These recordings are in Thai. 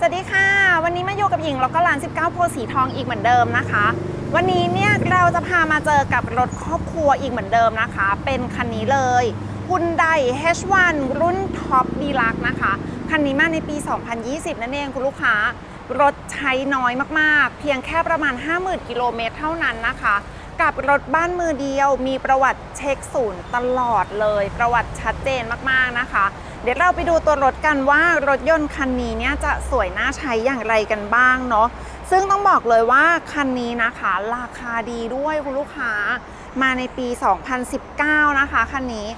สวัสดีค่ะ วันนี้มาอยู่กับหญิงแล้วก็ร้าน 19 โพสีทองอีกเหมือนเดิมนะคะ วันนี้เนี่ยเราจะพามาเจอกับรถครอบครัวอีกเหมือนเดิมนะคะ เป็นคันนี้เลย Hyundai H1 รุ่นท็อปดีลักนะคะ คันนี้มาในปี 2020 นั่นเองคุณลูกค้า รถใช้น้อยมากๆ เพียงแค่ประมาณ 50,000 กิโลเมตรเท่านั้นนะคะ กับรถบ้านมือเดียวมีประวัติเช็คศูนย์ตลอดเลย ประวัติชัดเจนมากๆนะคะ ดี๋ยวเราไปดูตัวรถกันว่ารถยนต์คันนี้เนี่ยจะสวยน่าใช้อย่างไรกันบ้างเนาะซึ่งต้องบอกเลยว่าคันนี้นะคะ ราคาดีด้วยคุณลูกค้ามาในปี 2019 นะคะคันนี้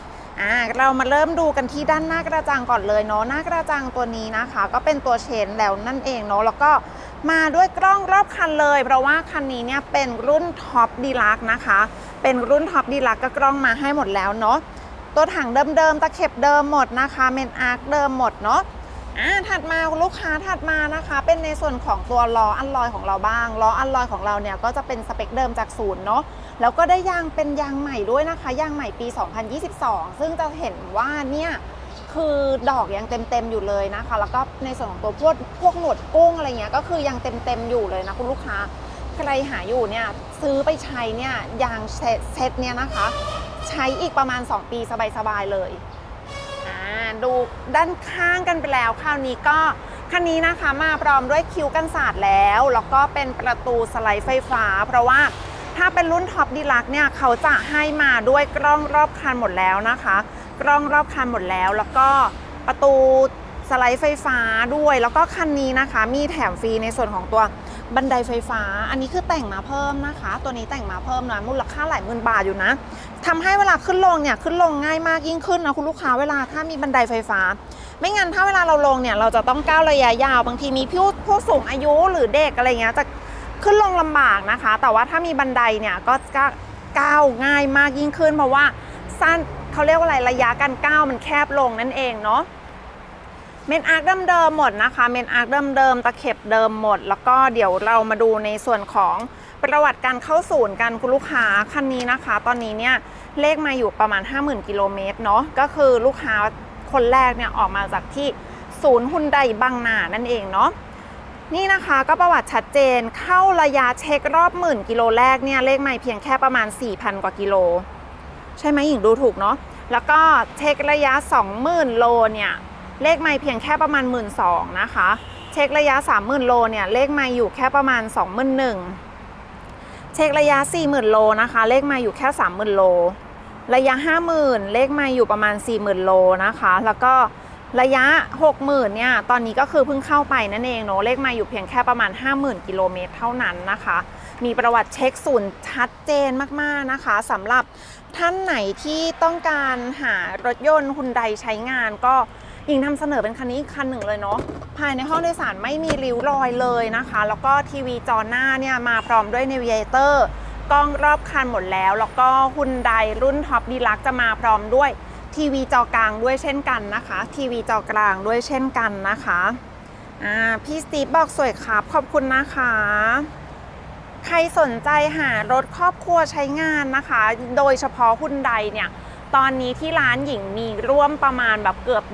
อ่าเรามาเริ่มดูกันที่ด้านหน้ากระจังก่อนเลยเนาะหน้ากระจังตัวนี้นะคะ ก็เป็นตัวเชนแล้วนั่นเองเนาะแล้วก็มาด้วยกล้องรอบคันเลย เพราะว่าคันนี้เนี่ยเป็นรุ่นท็อปดีลักนะคะ เป็นรุ่นท็อปดีลักก็กล้องมาให้หมดแล้วเนาะ ตัวถังเดิมๆตะเข็บเดิมหมดนะคะเมนอาร์คเดิมหมดเนาะอ่าถัดมาคุณลูกค้าถัดมานะคะ เป็นในส่วนของตัวล้ออัลลอยของเราบ้างล้ออัลลอยของเราเนี่ยก็จะเป็นสเปคเดิมจากศูนย์เนาะแล้วก็ได้ยางเป็นยางใหม่ด้วยนะคะยางใหม่ปี 2022 ซึ่งจะเห็นว่าเนี่ยคือดอกยังเต็มๆอยู่เลยนะคะ แล้วก็ในส่วนของตัวพวกพวกหนวดกุ้งอะไรเงี้ยก็คือยังเต็มๆอยู่เลยนะคุณลูกค้าใครหาอยู่เนี่ยซื้อไปใช้เนี่ยยางเซตเซตเนี่ยนะคะ ใช้อีกประมาณ 2 ปีสบายๆเลยอ่าดูด้านข้างกันไปแล้วคราวนี้ก็คันนี้นะคะมาพร้อมด้วยคิ้วกันศาสตร์แล้ว แล้วก็เป็นประตูสไลด์ไฟฟ้า เพราะว่าถ้าเป็นรุ่นท็อปดีลักเนี่ยเขาจะให้มาด้วยกล้องรอบคันหมดแล้วนะคะ กล้องรอบคันหมดแล้ว แล้วก็ประตูสไลด์ไฟฟ้าด้วย แล้วก็คันนี้นะคะ มีแถมฟรีในส่วนของตัวบันไดไฟฟ้า อันนี้คือแต่งมาเพิ่มนะคะ ตัวนี้แต่งมาเพิ่มนะมูลค่าหลายหมื่นบาทอยู่นะ ทำให้เวลาขึ้นลงเนี่ยขึ้นลงง่ายมากยิ่งขึ้นนะคุณลูกค้าเวลาถ้ามีบันไดไฟฟ้า ไม่งั้นถ้าเวลาเราลงเนี่ยเราจะต้องก้าวระยะยาวบางทีมีผู้ผู้สูงอายุหรือเด็กอะไรเงี้ยจะขึ้นลงลำบากนะคะ แต่ว่าถ้ามีบันไดเนี่ยก็ก้าวง่ายมากยิ่งขึ้น เพราะว่าสั้นเขาเรียกว่าอะไรระยะการก้าวมันแคบลงนั่นเองเนาะเมนอาร์คเดิมๆหมดนะคะเมนอาร์คเดิมๆตะเข็บเดิมหมด แล้วก็เดี๋ยวเรามาดูในส่วนของ ประวัติการเข้าศูนย์กันคุณลูกค้าคันนี้นะคะ ตอนนี้เนี่ยเลขมาอยู่ประมาณ 50,000กิโลเมตรเนาะก็คือลูกค้าคนแรกเนี่ยออกมาจากที่ศูนย์ฮุนไดบางนานั่นเองเนาะนี่นะคะก็ประวัติชัดเจนเข้าระยะเช็ครอบหมื่นกิโลแรกเนี่ยเลขไม่เพียงแค่ประมาณ 4,000 กว่ากิโล ใช่ไหมหญิงดูถูกเนาะแล้วก็เช็คระยะ 20,000 โลเนี่ยเลขไม่เพียงแค่ประมาณ 1 2ื่นนะคะ เช็คระยะ 30,000 โลเนี่ยเลขไม่อยู่แค่ประมาณ 21,000 เช็คระยะ 40,000 โลนะคะ เลขม่อยู่แค่ 30,000 โล ระยะ 50,000 เลขม่อยู่ประมาณ 40,000 โลนะคะ แล้วก็ระยะ 60,000 เนี่ย ตอนนี้ก็คือเพิ่งเข้าไปนั่นเองเนาะ เลขม่อยู่เพียงแค่ประมาณ 50,000 กิโลเมตรเท่านั้นนะคะ มีประวัติเช็คศูนย์ชัดเจนมากๆนะคะสำหรับท่านไหนที่ต้องการหารถยนต์ฮุนไดใช้งานก็ ยิงนำเสนอเป็นคันนี้อีกคันหนึ่งเลยเนาะภายในห้องโดยสารไม่มีริ้วรอยเลยนะคะ แล้วก็ทีวีจอหน้าเนี่ยมาพร้อมด้วย n น v เ g เตอร์กล้องรอบคันหมดแล้ว แล้วก็ฮุนไดรุ่นท็อปดีลักจะมาพร้อมด้วยทีวีจอกลางด้วยเช่นกันนะคะทีวีจอกลางด้วยเช่นกันนะคะอ่าพี่สตีฟบอกสวยครับขอบคุณนะคะ ใครสนใจหารถครอบครัวใช้งานนะคะ โดยเฉพาะฮุนไดเนี่ย ตอนนี้ที่ร้านหญิงมีร่วมประมาณแบบเกือบ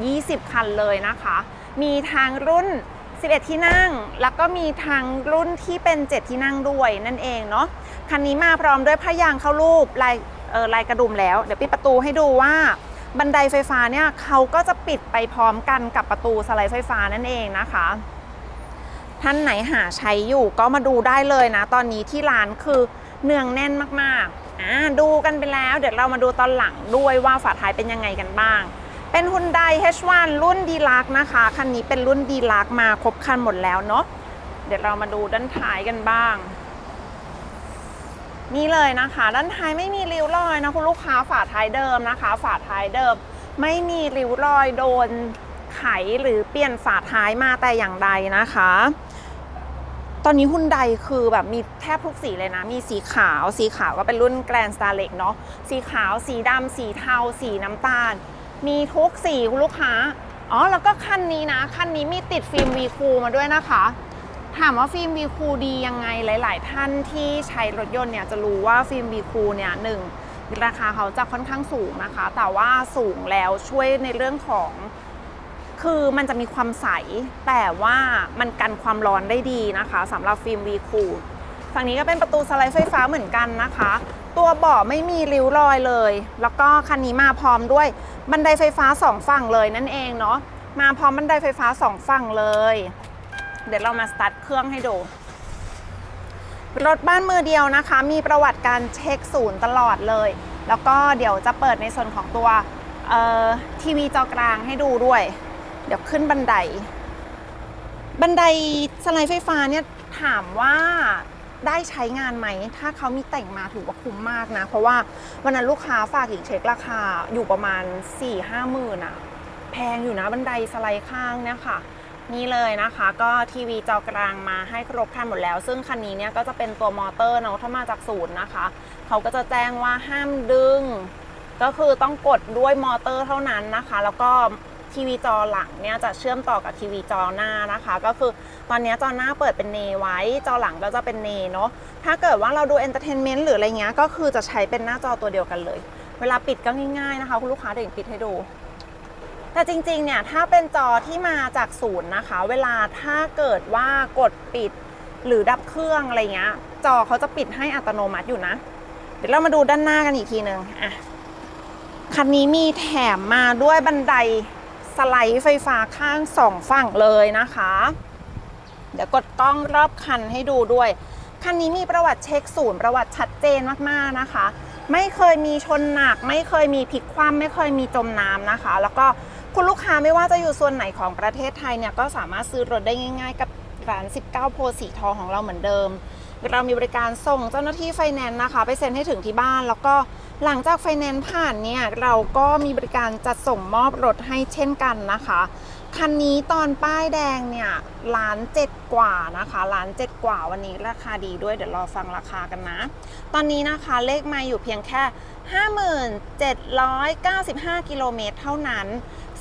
20 คันเลยนะคะ มีทางรุ่น 11 ที่นั่ง แล้วก็มีทางรุ่นที่เป็น 7 ที่นั่งด้วยนั่นเองเนาะคันนี้มาพร้อมด้วยพยางเข้ารูปลายเออลายกระดุมแล้ว เดี๋ยวปิดประตูให้ดูว่าบันไดไฟฟ้าเนี่ยเขาก็จะปิดไปพร้อมกันกับประตูสไลด์ไฟฟ้านั่นเองนะคะ ท่านไหนหาใช้อยู่ก็มาดูได้เลยนะ ตอนนี้ที่ร้านคือ เนืองแน่นมากๆอ่าดูกันไปแล้ว เดี๋ยวเรามาดูตอนหลังด้วยว่าฝาท้ายเป็นยังไงกันบ้าง เป็น Hyundai H1 รุ่นดีลักนะคะ คันนี้เป็นรุ่นดีลักมาครบคันหมดแล้วเนาะเดี๋ยวเรามาดูด้านท้ายกันบ้าง นี่เลยนะคะ ด้านท้ายไม่มีริ้วรอยนะคุณลูกค้าฝาท้ายเดิมนะคะ ฝาท้ายเดิม ไม่มีริ้วรอยโดนไขหรือเปลี่ยนฝาท้ายมาแต่อย่างใดนะคะ ตอนนี้ฮุนไดคือแบบมีแทบทุกสีเลยนะ มีสีขาว สีขาวก็เป็นรุ่นแกรนสตาร์เล็กเนาะ สีขาว สีดำ สีเทา สีน้ำตาล มีทุกสีคุณลูกค้า อ๋อ แล้วก็คันนี้นะ คันนี้มีติดฟิล์มวีคูมาด้วยนะคะ ถามว่าฟิล์มวีคูดียังไง หลาย ๆ ท่านที่ใช้รถยนต์เนี่ยจะรู้ว่าฟิล์มวีคูเนี่ยหนึ่งราคาเขาจะค่อนข้างสูงนะคะ แต่ว่าสูงแล้วช่วยในเรื่องของ คือมันจะมีความใส แต่ว่ามันกันความร้อนได้ดีนะคะสำหรับฟิล์ม V คูลฝั่งนี้ก็เป็นประตูสไลด์ไฟฟ้าเหมือนกันนะคะ ตัวเบาะไม่มีริ้วรอยเลย แล้วก็คันนี้มาพร้อมด้วยบันไดไฟฟ้าสองฝั่งเลยนั่นเองเนาะมาพร้อมบันไดไฟฟ้าสองฝั่งเลย เดี๋ยวเรามาสตาร์ทเครื่องให้ดูรถบ้านมือเดียวนะคะ มีประวัติการเช็คศูนย์ตลอดเลย แล้วก็เดี๋ยวจะเปิดในส่วนของตัวทีวีจอกลางให้ดูด้วย เดี๋ยวขึ้นบันได บันไดสไลด์ไฟฟ้าเนี่ยถามว่าได้ใช้งานไหม ถ้าเขามีแต่งมาถือว่าคุ้มมากนะ เพราะว่าวันนั้นลูกค้าฝากอีกเช็คราคาอยู่ประมาณ 4 5หมื่นอะแพงอยู่นะบันไดสไลด์ข้างเนี่ยค่ะ นี่เลยนะคะก็ทีวีจอกลางมาให้ครบครันหมดแล้ว ซึ่งคันนี้เนี่ยก็จะเป็นตัวมอเตอร์เนาะถ้ามาจากศูนย์นะคะ เขาก็จะแจ้งว่าห้ามดึง ก็คือต้องกดด้วยมอเตอร์เท่านั้นนะคะ แล้วก็ ทีวีจอหลังเนี่ยจะเชื่อมต่อกับทีวีจอหน้านะคะ ก็คือตอนนี้จอหน้าเปิดเป็นเนไว้ จอหลังก็จะเป็นเนเนาะถ้าเกิดว่าเราดูเอนเตอร์เทนเมนต์หรืออะไรเงี้ยก็คือจะใช้เป็นหน้าจอตัวเดียวกันเลย เวลาปิดก็ง่ายๆนะคะคุณลูกค้าเดี๋ยวปิดให้ดูแต่จริงๆ เนี่ย ถ้าเป็นจอที่มาจากศูนย์นะคะ เวลาถ้าเกิดว่ากดปิดหรือดับเครื่องอะไรเงี้ย จอเขาจะปิดให้อัตโนมัติอยู่นะ เดี๋ยวเรามาดูด้านหน้ากันอีกทีหนึ่งอะ คันนี้มีแถมมาด้วยบันได สไลด์ไฟฟ้าข้างสองฝั่งเลยนะคะ เดี๋ยวกดกล้องรอบคันให้ดูด้วย คันนี้มีประวัติเช็คศูนย์ประวัติชัดเจนมากๆนะคะ ไม่เคยมีชนหนัก ไม่เคยมีพลิกคว่ำไม่เคยมีจมน้ำนะคะ แล้วก็คุณลูกค้าไม่ว่าจะอยู่ส่วนไหนของประเทศไทยเนี่ยก็สามารถซื้อรถได้ง่าย ๆ กับร้าน 19 โพสีทองของเราเหมือนเดิม เรามีบริการส่งเจ้าหน้าที่ไฟแนนซ์นะคะ ไปเซ็นให้ถึงที่บ้าน แล้วก็หลังจากไฟแนนซ์ผ่านเนี่ยเราก็มีบริการจัดส่งมอบรถให้เช่นกันนะคะคันนี้ตอนป้ายแดงเนี่ยล้านเจ็ดกว่านะคะล้านเจ็ดกว่าวันนี้ราคาดีด้วยเดี๋ยวรอฟังราคากันนะ ตอนนี้นะคะเลขมาอยู่เพียงแค่ 5795 กิโลเมตรเท่านั้น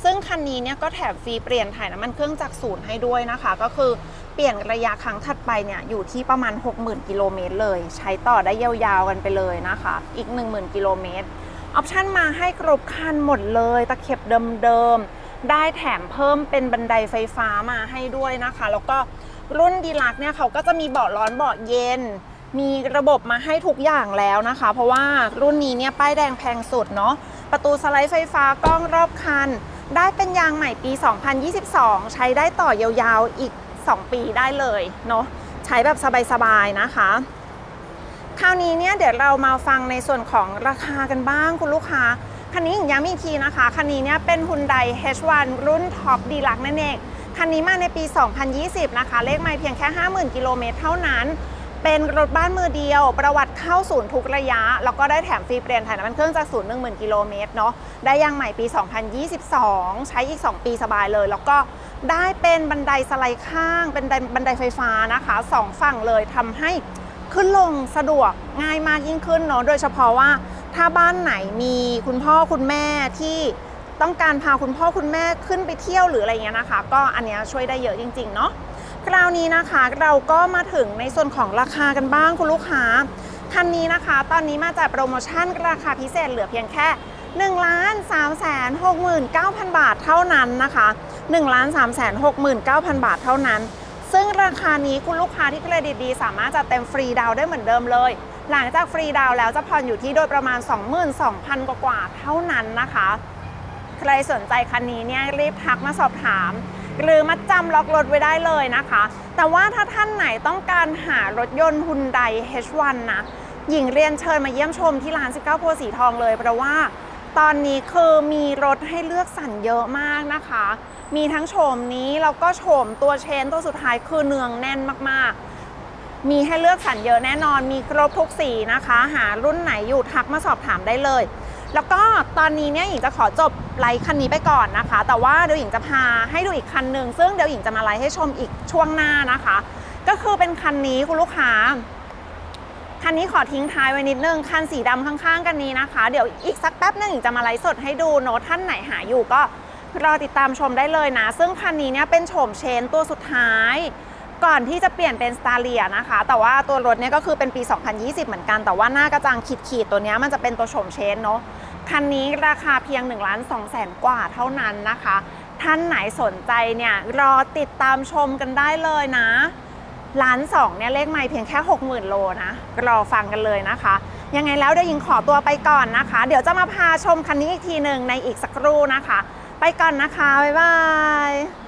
ซึ่งคันนี้เนี่ยก็แถมฟรีเปลี่ยนถ่ายน้ำมันเครื่องจากศูนย์ให้ด้วยนะคะ ก็คือ เปลี่ยนระยะครั้งถัดไปเนี่ยอยู่ที่ประมาณ 60,000 กิโลเมตรเลย ใช้ต่อได้ยาวๆกันไปเลยนะคะ อีก 10,000 กิโลเมตรออปชันมาให้ครบคันหมดเลย ตะเข็บเดิมๆ ได้แถมเพิ่มเป็นบันไดไฟฟ้ามาให้ด้วยนะคะ แล้วก็รุ่นดีลักเนี่ยเขาก็จะมีเบาะร้อนเบาะเย็น มีระบบมาให้ทุกอย่างแล้วนะคะ เพราะว่ารุ่นนี้เนี่ยป้ายแดงแพงสุดเนาะประตูสไลด์ไฟฟ้ากล้องรอบคัน ได้เป็นยางใหม่ปี 2022 ใช้ได้ต่อยาวๆอีก 2 ปีได้เลยเนาะใช้แบบสบายๆนะคะ คราวนี้เนี่ยเดี๋ยวเรามาฟังในส่วนของราคากันบ้างคุณลูกค้าคันนี้ย้ำอีกทีนะคะ คันนี้เนี่ยเป็น Hyundai H1 รุ่นท็อปดีลักนั่นเอง คันนี้มาในปี 2020 นะคะ เลขไม่เพียงแค่ 50,000 กิโลเมตรเท่านั้น เป็นรถบ้านมือเดียว ประวัติเข้าศูนย์ทุกระยะ แล้วก็ได้แถมฟรีเปลี่ยนถ่ายน้ำมันเครื่องจากศูนย์10,000กิโลเมตรเนาะได้ยางใหม่ปี 2022 ใช้อีก 2 ปีสบายเลย แล้วก็ได้เป็นบันไดสไลด์ข้าง เป็นบันไดไฟฟ้านะคะสองฝั่งเลยทำให้ขึ้นลงสะดวกง่ายมากยิ่งขึ้นเนาะโดยเฉพาะว่าถ้าบ้านไหนมีคุณพ่อคุณแม่ที่ต้องการพาคุณพ่อคุณแม่ขึ้นไปเที่ยวหรืออะไรเงี้ยนะคะ ก็อันเนี้ยช่วยได้เยอะจริง ๆ เนาะ คราวนี้นะคะเราก็มาถึงในส่วนของราคากันบ้างคุณลูกค้าคันนี้นะคะ ตอนนี้มาจากโปรโมชั่นราคาพิเศษเหลือเพียงแค่1ล้าน3แสน69,000 บาทเท่านั้นนะคะ1ล้าน3แสน69,000 บาทเท่านั้น ซึ่งราคานี้คุณลูกค้าที่เครดิตดี สามารถจัดเต็มฟรีดาวได้เหมือนเดิมเลย หลังจากฟรีดาวแล้วจะผ่อนอยู่ที่โดยประมาณ 22,000 กว่ากว่าเท่านั้นนะคะ ใครสนใจคันนี้เนี่ยรีบทักมาสอบถาม หรือมาจำล็อกรถไว้ได้เลยนะคะ แต่ว่าถ้าท่านไหนต้องการหารถยนต์ฮุนได H1 นะ หญิงเรียนเชิญมาเยี่ยมชมที่ร้าน 19โพสีทองเลย เพราะว่าตอนนี้คือมีรถให้เลือกสรรเยอะมากนะคะ มีทั้งโฉมนี้แล้วก็โฉมตัวเชนตัวสุดท้ายคือเนืองแน่นมากๆ มีให้เลือกสรรเยอะแน่นอน มีครบทุกสีนะคะ หารุ่นไหนอยู่ทักมาสอบถามได้เลย แล้วก็ตอนนี้เนี่ยหญิงจะขอจบไลฟ์คันนี้ไปก่อนนะคะ แต่ว่าเดี๋ยวหญิงจะพาให้ดูอีกคันหนึ่งซึ่งเดี๋ยวหญิงจะมาไลฟ์ให้ชมอีกช่วงหน้านะคะ ก็คือเป็นคันนี้คุณลูกค้าคันนี้ขอทิ้งท้ายไว้นิดนึงคันสีดำข้างๆ กันนี้นะคะ เดี๋ยวอีกสักแป๊บหนึงหญิงจะมาไลฟ์สดให้ดูโน้ตท่านไหนหาอยู่ก็รอติดตามชมได้เลยนะ ซึ่งคันนี้เนี่ยเป็นโฉมเชนตัวสุดท้าย ก่อนที่จะเปลี่ยนเป็นสตาร์เลียนะคะ แต่ว่าตัวรถเนี่ยก็คือเป็นปี 2020 เหมือนกัน แต่ว่าหน้ากระจังขีดๆ ตัวนี้มันจะเป็นตัวโฉมเชนเนาะ คันนี้ราคาเพียง1ล้าน2แสนกว่าเท่านั้นนะคะ ท่านไหนสนใจเนี่ยรอติดตามชมกันได้เลยนะล้านสองเนี่ยเลขไม่เพียงแค่ 60,000 โลนะ รอฟังกันเลยนะคะ ยังไงแล้วเดี๋ยวยิงขอตัวไปก่อนนะคะ เดี๋ยวจะมาพาชมคันนี้อีกทีหนึ่งในอีกสักครู่นะคะ ไปก่อนนะคะ บ๊ายบาย